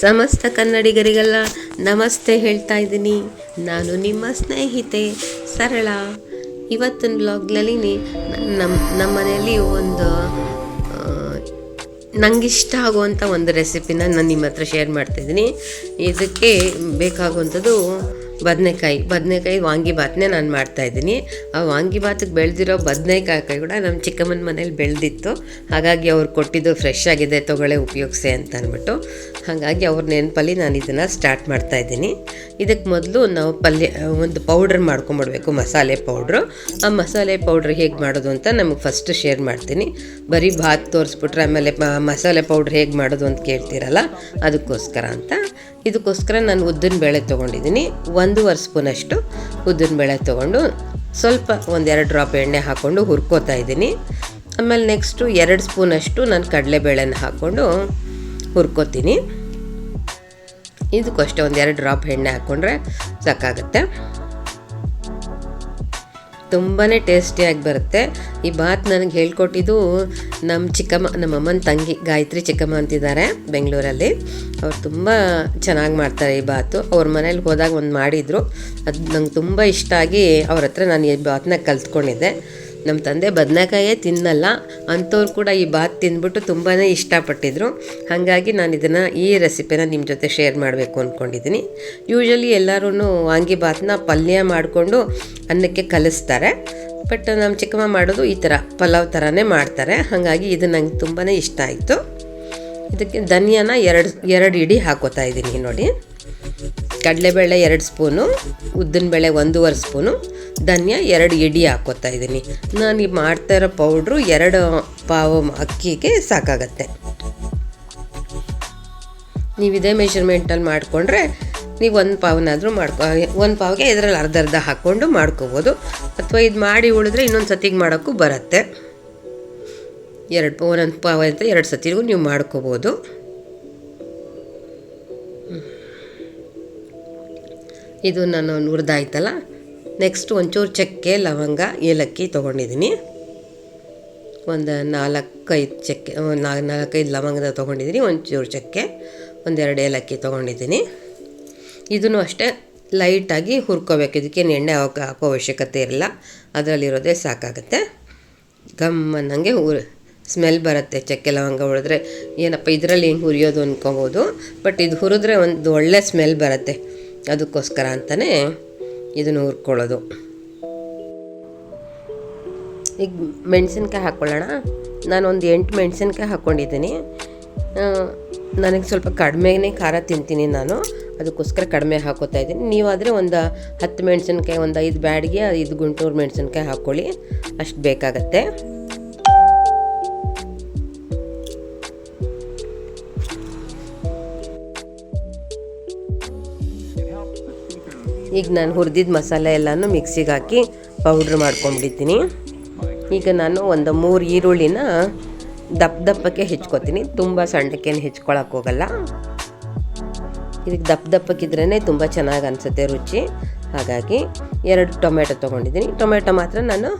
ಸಮಸ್ತ ಕನ್ನಡಿಗರಿಗೆಲ್ಲ ನಮಸ್ತೆ ಹೇಳ್ತಾ ಇದ್ದೀನಿ. ನಾನು ನಿಮ್ಮ ಸ್ನೇಹಿತೆ ಸರಳ. ಇವತ್ತಿನ ಬ್ಲಾಗ್ನಲ್ಲಿ ನಮ್ಮ ನಮ್ಮ ಮನೆಯಲ್ಲಿ ಒಂದು ನನಗಿಷ್ಟ ಆಗುವಂಥ ಒಂದು ರೆಸಿಪಿನ ನಾನು ನಿಮ್ಮ ಹತ್ರ ಶೇರ್ ಮಾಡ್ತಾಯಿದ್ದೀನಿ ಇದಕ್ಕೆ ಬೇಕಾಗುವಂಥದ್ದು ಬದನೆಕಾಯಿ ಬದನೆಕಾಯಿ ವಾಂಗಿಭಾತ್ನೇ ನಾನು ಮಾಡ್ತಾಯಿದ್ದೀನಿ ಆ ವಾಂಗಿಭಾತಿಗೆ ಬೆಳೆದಿರೋ ಬದನೆಕಾಯಿ ಕೂಡ ನಮ್ಮ ಚಿಕ್ಕಮ್ಮನ ಮನೇಲಿ ಬೆಳೆದಿತ್ತು. ಹಾಗಾಗಿ ಅವ್ರು ಕೊಟ್ಟಿದ್ದು ಫ್ರೆಶ್ ಆಗಿದೆ, ತೊಗೊಳ್ಳೆ, ಉಪಯೋಗಿಸಿ ಅಂತ ಅಂದ್ಬಿಟ್ಟು ಹಾಗಾಗಿ ಅವ್ರ ನೆನಪಲ್ಲಿ ನಾನು ಇದನ್ನು ಸ್ಟಾರ್ಟ್ ಮಾಡ್ತಾಯಿದ್ದೀನಿ ಇದಕ್ಕೆ ಮೊದಲು ನಾವು ಪಲ್ಯ, ಒಂದು ಪೌಡ್ರ್ ಮಾಡ್ಕೊಂಬಿಡ್ಬೇಕು, ಮಸಾಲೆ ಪೌಡ್ರು ಆ ಮಸಾಲೆ ಪೌಡ್ರ್ ಹೇಗೆ ಮಾಡೋದು ಅಂತ ನಮಗೆ ಫಸ್ಟ್ ಶೇರ್ ಮಾಡ್ತೀನಿ. ಬರೀ ಭಾತ್ ತೋರಿಸ್ಬಿಟ್ರೆ ಆಮೇಲೆ ಮಸಾಲೆ ಪೌಡ್ರ್ ಹೇಗೆ ಮಾಡೋದು ಅಂತ ಕೇಳ್ತೀರಲ್ಲ, ಅದಕ್ಕೋಸ್ಕರ ಅಂತ. ಇದಕ್ಕೋಸ್ಕರ ನಾನು ಉದ್ದಿನ ಬೇಳೆ ತೊಗೊಂಡಿದ್ದೀನಿ. ಒಂದೂವರೆ ಸ್ಪೂನಷ್ಟು ಉದ್ದಿನ ಬೇಳೆ ತೊಗೊಂಡು ಸ್ವಲ್ಪ ಒಂದೆರಡು ಡ್ರಾಪ್ ಎಣ್ಣೆ ಹಾಕ್ಕೊಂಡು ಹುರ್ಕೋತಾ ಇದ್ದೀನಿ. ಆಮೇಲೆ ನೆಕ್ಸ್ಟು ಎರಡು ಸ್ಪೂನಷ್ಟು ನಾನು ಕಡಲೆಬೇಳೆನ ಹಾಕ್ಕೊಂಡು ಹುರ್ಕೋತೀನಿ. ಇದಕ್ಕಷ್ಟೇ ಒಂದೆರಡು ಡ್ರಾಪ್ ಎಣ್ಣೆ ಹಾಕ್ಕೊಂಡ್ರೆ ಸಾಕಾಗುತ್ತೆ. ತುಂಬಾ ಟೇಸ್ಟಿಯಾಗಿ ಬರುತ್ತೆ. ಈ ಬಾತ್ ನನಗೆ ಹೇಳ್ಕೊಟ್ಟಿದ್ದು ನಮ್ಮ ಚಿಕ್ಕಮ್ಮ, ನಮ್ಮ ಅಮ್ಮನ ತಂಗಿ ಗಾಯತ್ರಿ ಚಿಕ್ಕಮ್ಮ ಅಂತಿದ್ದಾರೆ ಬೆಂಗಳೂರಲ್ಲಿ. ಅವ್ರು ತುಂಬ ಚೆನ್ನಾಗಿ ಮಾಡ್ತಾರೆ ಈ ಬಾತು. ಅವ್ರ ಮನೇಲಿ ಹೋದಾಗ ಒಂದು ಮಾಡಿದರು. ಅದು ನಂಗೆ ತುಂಬ ಇಷ್ಟ ಆಗಿ ಅವ್ರ ಹತ್ರ ನಾನು ಈ ಬಾತನ್ನ ಕಲ್ತ್ಕೊಂಡಿದ್ದೆ. ನಮ್ಮ ತಂದೆ ಬದನೆಕಾಯೇ ತಿನ್ನಲ್ಲ. ಅಂಥವ್ರು ಕೂಡ ಈ ಬಾತ್ ತಿಂದ್ಬಿಟ್ಟು ತುಂಬಾ ಇಷ್ಟಪಟ್ಟಿದ್ರು. ಹಾಗಾಗಿ ನಾನು ಇದನ್ನು ಈ ರೆಸಿಪಿನ ನಿಮ್ಮ ಜೊತೆ ಶೇರ್ ಮಾಡಬೇಕು ಅಂದ್ಕೊಂಡಿದ್ದೀನಿ ಯೂಶಲಿ ಎಲ್ಲರೂ ವಾಂಗಿಭಾತ್ನ ಪಲ್ಯ ಮಾಡಿಕೊಂಡು ಅನ್ನಕ್ಕೆ ಕಲಿಸ್ತಾರೆ. ಬಟ್ ನಮ್ಮ ಚಿಕ್ಕಮ್ಮ ಮಾಡೋದು ಈ ಥರ ಪಲಾವ್ ಥರನೇ ಮಾಡ್ತಾರೆ. ಹಾಗಾಗಿ ಇದು ನಂಗೆ ತುಂಬಾ ಇಷ್ಟ ಆಯಿತು. ಇದಕ್ಕೆ ಧನಿಯಾನ ಎರಡು ಎರಡು ಇಡಿ ಹಾಕೋತಾ ಇದ್ದೀನಿ ನೋಡಿ. ಕಡಲೆಬೇಳೆ ಎರಡು ಸ್ಪೂನು, ಉದ್ದಿನಬೇಳೆ ಒಂದೂವರೆ ಸ್ಪೂನು ಧನಿಯಾ, ಎರಡು ಇಡಿ ಹಾಕೋತಾ ಇದ್ದೀನಿ. ನಾನು ಈ ಮಾಡ್ತಾ ಇರೋ ಪೌಡ್ರು ಎರಡು ಪಾವು ಅಕ್ಕಿಗೆ ಸಾಕಾಗತ್ತೆ. ನೀವು ಇದೇ ಮೆಷರ್ಮೆಂಟಲ್ಲಿ ಮಾಡಿಕೊಂಡ್ರೆ ನೀವು ಒಂದು ಪಾವನಾದರೂ ಮಾಡ್ಕೊ ಒಂದು ಪಾವಿಗೆ ಇದರಲ್ಲಿ ಅರ್ಧ ಅರ್ಧ ಹಾಕ್ಕೊಂಡು ಮಾಡ್ಕೋಬೋದು. ಅಥವಾ ಇದು ಮಾಡಿ ಉಳಿದ್ರೆ ಇನ್ನೊಂದು ಸತಿಗೆ ಮಾಡೋಕ್ಕೂ ಬರುತ್ತೆ. ಎರಡು ಒಂದೊಂದು ಪಾವ ಅಂತ ಎರಡು ಸತಿಗೂ ನೀವು ಮಾಡ್ಕೋಬೋದು. ಇದು ನಾನು ಹುರಿದಾಯ್ತಲ್ಲ? ನೆಕ್ಸ್ಟ್ ಒಂಚೂರು ಚಕ್ಕೆ, ಲವಂಗ, ಏಲಕ್ಕಿ ತೊಗೊಂಡಿದ್ದೀನಿ. ಒಂದು ನಾಲ್ಕೈದು ಚಕ್ಕೆ ನಾಲ್ಕು ನಾಲ್ಕೈದು ಲವಂಗದ ತೊಗೊಂಡಿದ್ದೀನಿ, ಒಂಚೂರು ಚಕ್ಕೆ, ಒಂದೆರಡು ಏಲಕ್ಕಿ ತೊಗೊಂಡಿದ್ದೀನಿ. ಇದನ್ನು ಅಷ್ಟೇ ಲೈಟಾಗಿ ಹುರ್ಕೋಬೇಕು. ಇದಕ್ಕೇನು ಎಣ್ಣೆ ಹಾಕೋ ಹಾಕೋ ಅವಶ್ಯಕತೆ ಇರಲ್ಲ. ಅದರಲ್ಲಿರೋದೇ ಸಾಕಾಗುತ್ತೆ. ಗಮ್ ಅನ್ನಂಗೆ ಉರ್ ಸ್ಮೆಲ್ ಬರುತ್ತೆ. ಚಕ್ಕೆ, ಲವಂಗ ಉಳಿದ್ರೆ ಏನಪ್ಪ, ಇದರಲ್ಲಿ ಹೆಂಗೆ ಹುರಿಯೋದು ಅಂದ್ಕೋಬೋದು ಬಟ್ ಇದು ಹುರಿದ್ರೆ ಒಂದು ಒಳ್ಳೆ ಸ್ಮೆಲ್ ಬರುತ್ತೆ. ಅದಕ್ಕೋಸ್ಕರ ಅಂತಲೇ ಇದನ್ನು ಹುರ್ಕೊಳ್ಳೋದು. ಈಗ ಮೆಣಸಿನ್ಕಾಯಿ ಹಾಕ್ಕೊಳ್ಳೋಣ ನಾನು ಒಂದು ಎಂಟು ಮೆಣಸಿನ್ಕಾಯಿ ಹಾಕ್ಕೊಂಡಿದ್ದೀನಿ ನನಗೆ ಸ್ವಲ್ಪ ಕಡಿಮೆನೇ ಖಾರ ತಿಂತೀನಿ ನಾನು. ಅದಕ್ಕೋಸ್ಕರ ಕಡಿಮೆ ಹಾಕೋತಾ ಇದ್ದೀನಿ. ನೀವಾದರೆ ಒಂದು ಹತ್ತು ಮೆಣಸಿನ್ಕಾಯಿ, ಒಂದು ಐದು ಬ್ಯಾಡಿಗೆ ಐದು ಗುಂಟೂರು ಮೆಣಸಿನ್ಕಾಯಿ ಹಾಕ್ಕೊಳ್ಳಿ ಅಷ್ಟು ಬೇಕಾಗತ್ತೆ. ಈಗ ನಾನು ಹುರಿದಿದ್ದ ಮಸಾಲೆ ಎಲ್ಲನೂ ಮಿಕ್ಸಿಗೆ ಹಾಕಿ ಪೌಡ್ರ್ ಮಾಡ್ಕೊಂಡ್ಬಿಟ್ಟಿದ್ದೀನಿ ಈಗ ನಾನು ಒಂದು ಮೂರು ಈರುಳ್ಳಿನ ದಪ್ಪ ದಪ್ಪಕ್ಕೆ ಹೆಚ್ಕೊತೀನಿ. ತುಂಬ ಸಣ್ಣಕ್ಕೇನು ಹೆಚ್ಕೊಳಕ್ಕೆ ಹೋಗಲ್ಲ. ಇದಕ್ಕೆ ದಪ್ಪ ದಪ್ಪಕ್ಕಿದ್ರೇ ತುಂಬ ಚೆನ್ನಾಗಿ ಅನಿಸುತ್ತೆ ರುಚಿ. ಹಾಗಾಗಿ ಎರಡು ಟೊಮೆಟೊ ತೊಗೊಂಡಿದ್ದೀನಿ. ಟೊಮೆಟೊ ಮಾತ್ರ ನಾನು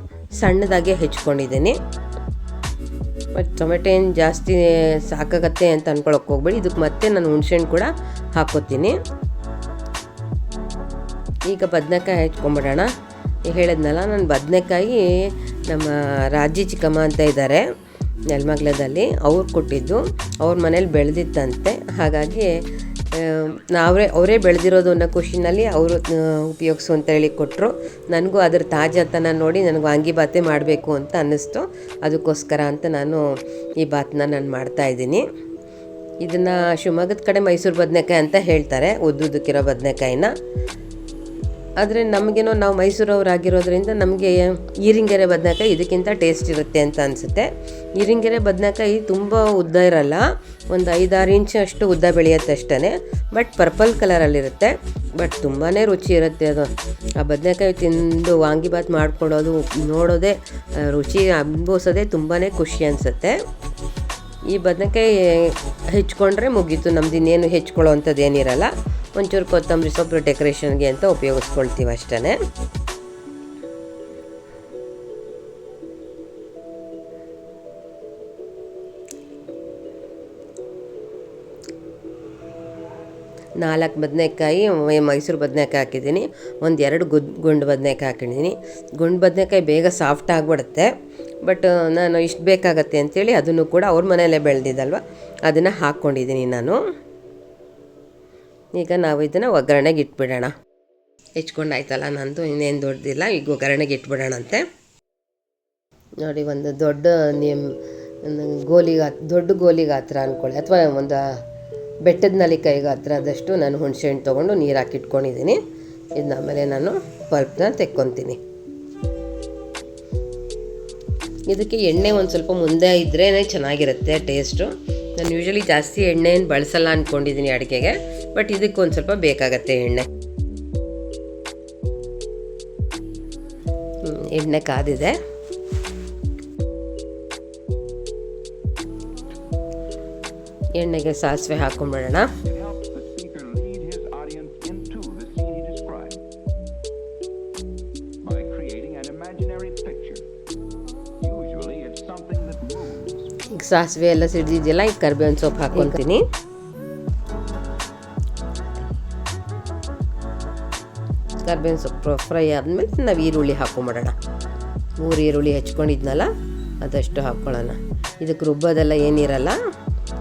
ಸಣ್ಣದಾಗೆ ಹೆಚ್ಕೊಂಡಿದ್ದೀನಿ. ಮತ್ತು ಟೊಮೆಟೊ ಏನು ಜಾಸ್ತಿ ಸಾಕಾಗತ್ತೆ ಅಂತ ಅಂದ್ಕೊಳಕ್ಕೆ ಹೋಗ್ಬೇಡಿ. ಇದಕ್ಕೆ ಮತ್ತೆ ನಾನು ಹುಣಸೆಹಣ್ಣು ಕೂಡ ಹಾಕೋತೀನಿ. ಈಗ ಬದನೆಕಾಯಿ ಹೆಚ್ಕೊಂಬಿಡೋಣ. ಹೇಳಿದ್ನಲ್ಲ, ನಾನು ಬದನೆಕಾಯಿ ನಮ್ಮ ರಾಜಿ ಚಿಕ್ಕಮ್ಮ ಅಂತ ಇದ್ದಾರೆ ನೆಲಮಗ್ಲದಲ್ಲಿ. ಅವ್ರು ಕೊಟ್ಟಿದ್ದು, ಅವ್ರ ಮನೇಲಿ ಬೆಳೆದಿತ್ತಂತೆ. ಹಾಗಾಗಿ ನಾವೇ ಅವರೇ ಬೆಳೆದಿರೋದು ಅನ್ನೋ ಖುಷಿನಲ್ಲಿ ಅವರು ಉಪಯೋಗಿಸು ಅಂತ ಹೇಳಿ ಕೊಟ್ಟರು ನನಗೂ ಅದ್ರ ತಾಜಾತನ ನೋಡಿ ನನಗೆ ವಾಂಗಿಬಾತೆ ಮಾಡಬೇಕು ಅಂತ ಅನ್ನಿಸ್ತು. ಅದಕ್ಕೋಸ್ಕರ ಅಂತ ನಾನು ಈ ಬಾತನ್ನ ನಾನು ಮಾಡ್ತಾಯಿದ್ದೀನಿ ಇದನ್ನು ಶಿವಮೊಗ್ಗದ ಕಡೆ ಮೈಸೂರು ಬದನೆಕಾಯಿ ಅಂತ ಹೇಳ್ತಾರೆ ಉದ್ದುದಕ್ಕಿರೋ ಬದನೆಕಾಯಿನ. ಆದರೆ ನಮಗೇನೋ ನಾವು ಮೈಸೂರವರಾಗಿರೋದ್ರಿಂದ ನಮಗೆ ಈರಿಂಗೆರೆ ಬದನೆಕಾಯಿ ಇದಕ್ಕಿಂತ ಟೇಸ್ಟ್ ಇರುತ್ತೆ ಅಂತ ಅನಿಸುತ್ತೆ. ಈರಿಂಗೆರೆ ಬದನೆಕಾಯಿ ತುಂಬ ಉದ್ದ ಇರಲ್ಲ. ಒಂದು ಐದಾರು ಇಂಚ್ ಅಷ್ಟು ಉದ್ದ ಬೆಳೆಯುತ್ತೆ ಅಷ್ಟೇ ಬಟ್ ಪರ್ಪಲ್ ಕಲರಲ್ಲಿರುತ್ತೆ ಬಟ್ ತುಂಬಾ ರುಚಿ ಇರುತ್ತೆ ಅದು. ಆ ಬದನೆಕಾಯಿ ತಿಂದು ವಾಂಗಿಬಾತ್ ಮಾಡ್ಕೊಡೋದು ನೋಡೋದೇ ರುಚಿ ಅನುಭವಿಸೋದೇ ತುಂಬಾ ಖುಷಿ ಅನಿಸುತ್ತೆ. ಈ ಬದನೆಕಾಯಿ ಹೆಚ್ಕೊಂಡ್ರೆ ಮುಗೀತು. ನಮ್ದು ಇನ್ನೇನು ಹೆಚ್ಕೊಳ್ಳೋ ಅಂಥದ್ದು ಏನಿರಲ್ಲ ಒಂಚೂರು ಕೊತ್ತಂಬರಿ ಸೊಪ್ಪು ಡೆಕೋರೇಷನ್ಗೆ ಅಂತ ಉಪಯೋಗಿಸ್ಕೊಳ್ತೀವಿ ಅಷ್ಟೇ ನಾಲ್ಕು ಬದನೆಕಾಯಿ ಮೈಸೂರು ಬದನೆಕಾಯಿ ಹಾಕಿದ್ದೀನಿ. ಒಂದು ಎರಡು ಗುದ್, ಗುಂಡು ಬದನೆಕಾಯಿ ಹಾಕಿದ್ದೀನಿ. ಗುಂಡು ಬದನೆಕಾಯಿ ಬೇಗ ಸಾಫ್ಟ್ ಆಗಿಬಿಡುತ್ತೆ. ಬಟ್ ನಾನು ಇಷ್ಟು ಬೇಕಾಗತ್ತೆ ಅಂಥೇಳಿ ಅದನ್ನು ಕೂಡ ಅವ್ರ ಮನೆಯಲ್ಲೇ ಬೆಳೆದಿದ್ದಲ್ವ? ಅದನ್ನು ಹಾಕ್ಕೊಂಡಿದ್ದೀನಿ ನಾನು. ಈಗ ನಾವು ಇದನ್ನು ಒಗ್ಗರಣೆಗೆ ಇಟ್ಬಿಡೋಣ. ಹೆಚ್ಕೊಂಡಾಯ್ತಲ್ಲ ನಂದು, ಇನ್ನೇನು ದೊಡ್ಡದಿಲ್ಲ ಈಗ ಒಗ್ಗರಣೆಗೆ ಇಟ್ಬಿಡೋಣಂತೆ. ನೋಡಿ, ಒಂದು ದೊಡ್ಡ ನಿಮ್ ಗೋಲಿ ಗಾತ್ರ, ದೊಡ್ಡ ಗೋಲಿ ಗಾತ್ರ ಅಂದ್ಕೊಳ್ಳಿ ಅಥವಾ ಒಂದು ಬೆಟ್ಟದ ನಲಿಕಾಯಿ ಗಾತ್ರದಷ್ಟು ನಾನು ಹುಣಸೆಹಣ್ಣು ತೊಗೊಂಡು ನೀರು ಹಾಕಿಟ್ಕೊಂಡಿದ್ದೀನಿ ಇದನ್ನ ಆಮೇಲೆ ನಾನು ಪಲ್ಪ್ನ ತೆಕ್ಕೊತೀನಿ. ಇದಕ್ಕೆ ಎಣ್ಣೆ ಒಂದು ಸ್ವಲ್ಪ ಮುಂದೆ ಇದ್ರೇ ಚೆನ್ನಾಗಿರುತ್ತೆ ಟೇಸ್ಟು ನಾನು ಯೂಶ್ವಲಿ ಜಾಸ್ತಿ ಎಣ್ಣೆಯನ್ನು ಬಳಸಲ್ಲ ಅಂದ್ಕೊಂಡಿದ್ದೀನಿ ಅಡುಗೆಗೆ. ಬಟ್ ಇದಕ್ಕೊಂದು ಸ್ವಲ್ಪ ಬೇಕಾಗತ್ತೆ ಎಣ್ಣೆ. ಎಣ್ಣೆ ಕಾದಿದೆ. ಎಣ್ಣೆಗೆ ಸಾಸಿವೆ ಹಾಕೊಂಡ್ಬಿಡೋಣ. ಸಾಸಿವೆ ಎಲ್ಲ ಸಿಡಿದಿದೆಯಲ್ಲ, ಈಗ ಕರ್ಬೇವಿನ ಸೊಪ್ಪು ಹಾಕೊಂಡ್ತೀನಿ ಕರ್ಬೇವಿನ ಸೊಪ್ಪು ಫ್ರೈ ಆದಮೇಲೆ ನಾವು ಈರುಳ್ಳಿ ಹಾಕೊಂಬಿಡೋಣ. ಮೂರು ಈರುಳ್ಳಿ ಹೆಚ್ಕೊಂಡಿದ್ನಲ್ಲ, ಅದಷ್ಟು ಹಾಕ್ಕೊಳ್ಳೋಣ ಇದಕ್ಕೆ ರುಬ್ಬೋದೆಲ್ಲ ಏನಿರಲ್ಲ,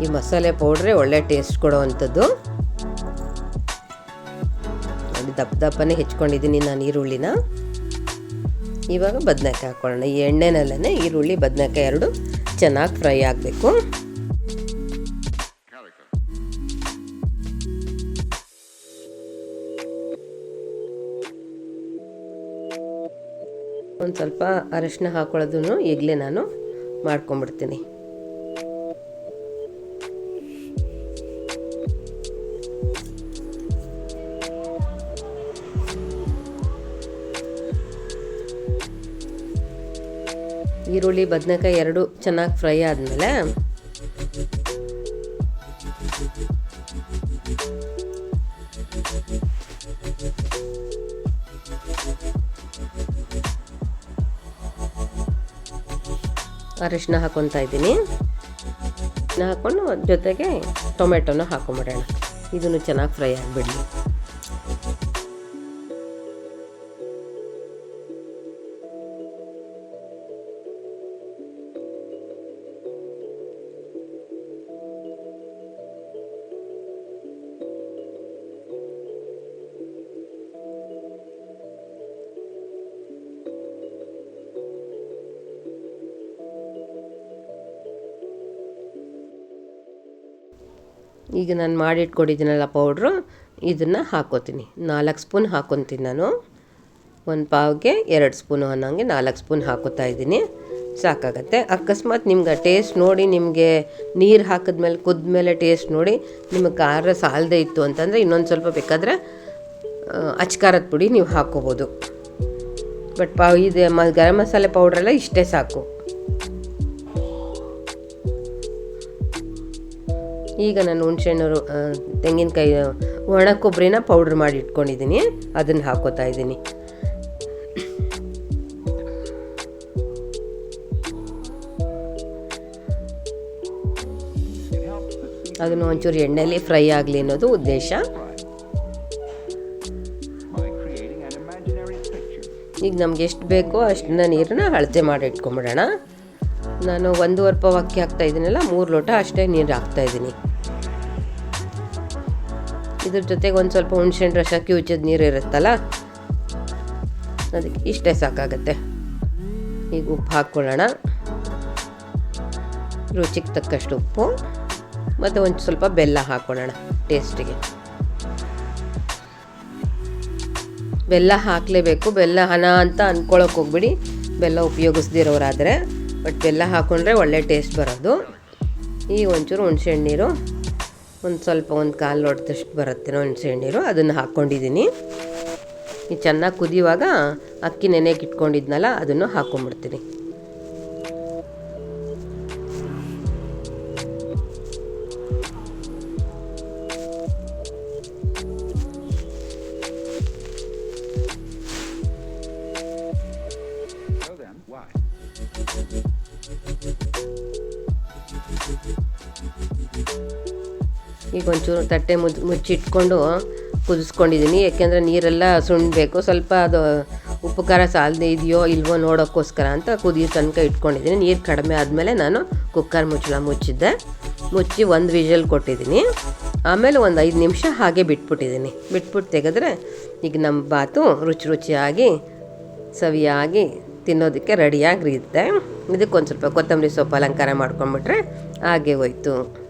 ಈ ಮಸಾಲೆ ಪೌಡ್ರೇ ಒಳ್ಳೆ ಟೇಸ್ಟ್ ಕೊಡೋವಂಥದ್ದು. ದಪ್ಪ ದಪ್ಪನೇ ಹೆಚ್ಕೊಂಡಿದ್ದೀನಿ ನಾನು ಈರುಳ್ಳಿನ. ಇವಾಗ ಬದನೆಕಾಯಿ ಹಾಕ್ಕೊಳ್ಳೋಣ ಈ ಎಣ್ಣೆನಲ್ಲೇ ಈರುಳ್ಳಿ ಬದನೆಕಾಯಿ ಎರಡು ಚೆನ್ನಾಗಿ ಫ್ರೈ ಆಗಬೇಕು. ಒಂದು ಸ್ವಲ್ಪ ಅರಿಶಿನ ಹಾಕೊಳ್ಳೋದನ್ನು ಈಗಲೇ ನಾನು ಮಾಡ್ಕೊಂಬಿಡ್ತೀನಿ. ಈರುಳ್ಳಿ ಬದನೆಕಾಯಿ ಎರಡು ಚೆನ್ನಾಗಿ ಫ್ರೈ ಆದಮೇಲೆ ಅರಿಶಿನ ಹಾಕೊತಾ ಇದ್ದೀನಿ. ಹಾಕೊಂಡು ಜೊತೆಗೆ ಟೊಮೆಟೊನ ಹಾಕೊಂಬಿಡೋಣ. ಇದನ್ನು ಚೆನ್ನಾಗಿ ಫ್ರೈ ಆಗಿಬಿಡಲಿ. ಈಗ ನಾನು ಮಾಡಿಟ್ಕೊಂಡಿದ್ದೀನಲ್ಲ ಪೌಡ್ರು ಇದನ್ನು ಹಾಕೋತೀನಿ. ನಾಲ್ಕು ಸ್ಪೂನ್ ಹಾಕ್ಕೊತೀನಿ ನಾನು. ಒಂದು ಪಾವ್ಗೆ ಎರಡು ಸ್ಪೂನು ಅನ್ನೋಂಗೆ ನಾಲ್ಕು ಸ್ಪೂನ್ ಹಾಕೋತಾ ಇದ್ದೀನಿ. ಸಾಕಾಗತ್ತೆ. ಅಕಸ್ಮಾತ್ ನಿಮ್ಗೆ ಟೇಸ್ಟ್ ನೋಡಿ ನಿಮಗೆ ನೀರು ಹಾಕಿದ್ಮೇಲೆ, ಕುದ್ಮೇಲೆ ಟೇಸ್ಟ್ ನೋಡಿ ನಿಮಗೆ ಖಾರ ಸಾಲದೇ ಇತ್ತು ಅಂತಂದರೆ ಇನ್ನೊಂದು ಸ್ವಲ್ಪ ಬೇಕಾದರೆ ಅಚ್ಕಾರದ ಪುಡಿ ನೀವು ಹಾಕ್ಕೋಬೋದು ಬಟ್ ಪಾವ್, ಇದು ಮ, ಗರಂ ಮಸಾಲೆ ಪೌಡ್ರೆಲ್ಲ ಇಷ್ಟೇ ಸಾಕು. ಈಗ ನಾನು ಹುಣಸೆಹಣ್ಣು ತೆಂಗಿನಕಾಯಿ ಒಣ ಕೊಬ್ಬರಿನ ಪೌಡ್ರ್ ಮಾಡಿ ಇಟ್ಕೊಂಡಿದ್ದೀನಿ. ಅದನ್ನು ಹಾಕೋತಾ ಇದ್ದೀನಿ. ಅದನ್ನು ಒಂಚೂರು ಎಣ್ಣೆಯಲ್ಲಿ ಫ್ರೈ ಆಗಲಿ ಅನ್ನೋದು ಉದ್ದೇಶ. ಈಗ ನಮ್ಗೆ ಎಷ್ಟು ಬೇಕೋ ಅಷ್ಟನ್ನ ನೀರನ್ನ ಅಳತೆ ಮಾಡಿ ಇಟ್ಕೊಂಬಿಡೋಣ. ನಾನು ಒಂದೂವರೆ ಪಾವ್ ಅಕ್ಕಿ ಹಾಕ್ತಾ ಇದ್ದೀನಲ್ಲ, ಮೂರು ಲೋಟ ಅಷ್ಟೇ ನೀರು ಹಾಕ್ತಾ ಇದ್ದೀನಿ. ಇದ್ರ ಜೊತೆಗೆ ಒಂದು ಸ್ವಲ್ಪ ಹುಣ್ಸೆಹಣ್ಣು ರಸ ಕಿವುಚದ ನೀರು ಇರುತ್ತಲ್ಲ, ಅದಕ್ಕೆ ಇಷ್ಟೇ ಸಾಕಾಗತ್ತೆ. ಈಗ ಉಪ್ಪು ಹಾಕ್ಕೊಳ್ಳೋಣ. ರುಚಿಗೆ ತಕ್ಕಷ್ಟು ಉಪ್ಪು, ಮತ್ತು ಒಂದು ಸ್ವಲ್ಪ ಬೆಲ್ಲ ಹಾಕ್ಕೊಳ್ಳೋಣ ಟೇಸ್ಟಿಗೆ. ಬೆಲ್ಲ ಹಾಕಲೇಬೇಕು, ಬೆಲ್ಲ ಹಣ ಅಂತ ಅಂದ್ಕೊಳಕ್ಕೆ ಹೋಗ್ಬಿಡಿ. ಬೆಲ್ಲ ಉಪಯೋಗಿಸ್ದಿರೋರಾದರೆ. ಬಟ್ ಬೆಲ್ಲ ಹಾಕ್ಕೊಂಡ್ರೆ ಒಳ್ಳೆ ಟೇಸ್ಟ್ ಬರೋದು. ಈಗ ಒಂಚೂರು ಹುಣಸೆಹಣ್ಣು ನೀರು ಒಂದು ಸ್ವಲ್ಪ ಒಂದು ಕಾಲು ಲೋಟದಷ್ಟು ಬರುತ್ತೆ ಹುಣ್ಸೆಹಣ್ಣೀರು ಅದನ್ನು ಹಾಕ್ಕೊಂಡಿದ್ದೀನಿ ಈ ಚೆನ್ನಾಗಿ ಕುದಿಯುವಾಗ ಅಕ್ಕಿ ನೆನೆಗೆ ಇಟ್ಕೊಂಡಿದ್ನಲ್ಲ, ಅದನ್ನು ಹಾಕ್ಕೊಂಬಿಡ್ತೀನಿ ಈಗ ಒಂಚೂರು ತಟ್ಟೆ ಮುದ್ ಮುಚ್ಚಿಟ್ಕೊಂಡು ಕುದಿಸ್ಕೊಂಡಿದ್ದೀನಿ. ಯಾಕೆಂದರೆ ನೀರೆಲ್ಲ ಸುಣ್ಣಬೇಕು ಸ್ವಲ್ಪ ಅದು ಉಪ್ಪು ಖಾರ ಸಾಲದೆ ಇದೆಯೋ ಇಲ್ವೋ ನೋಡೋಕ್ಕೋಸ್ಕರ ಅಂತ ಕುದಿಯೋ ತನಕ ಇಟ್ಕೊಂಡಿದ್ದೀನಿ. ನೀರು ಕಡಿಮೆ ಆದಮೇಲೆ ನಾನು ಕುಕ್ಕರ್ ಮುಚ್ಚಳ ಮುಚ್ಚಿದ್ದೆ. ಮುಚ್ಚಿ ಒಂದು ವಿಷಲ್ ಕೊಟ್ಟಿದ್ದೀನಿ. ಆಮೇಲೆ ಒಂದು ಐದು ನಿಮಿಷ ಹಾಗೆ ಬಿಟ್ಬಿಟ್ಟಿದ್ದೀನಿ. ಬಿಟ್ಬಿಟ್ಟು ತೆಗೆದ್ರೆ ಈಗ ನಮ್ಮ ಬಾತು ರುಚಿ ರುಚಿಯಾಗಿ, ಸವಿಯಾಗಿ ತಿನ್ನೋದಕ್ಕೆ ರೆಡಿಯಾಗಿರುತ್ತೆ ಇದಕ್ಕೊಂದು ಸ್ವಲ್ಪ ಕೊತ್ತಂಬರಿ ಸೊಪ್ಪು ಅಲಂಕಾರ ಮಾಡ್ಕೊಂಬಿಟ್ರೆ ಹಾಗೆ ಹೋಯ್ತು.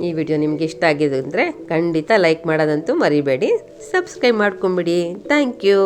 ಈ ವಿಡಿಯೋ ನಿಮಗೆ ಇಷ್ಟ ಆಗಿದೆ ಅಂದರೆ ಖಂಡಿತ ಲೈಕ್ ಮಾಡೋದಂತೂ ಮರಿಬೇಡಿ. ಸಬ್ಸ್ಕ್ರೈಬ್ ಮಾಡ್ಕೊಂಬಿಡಿ. Thank you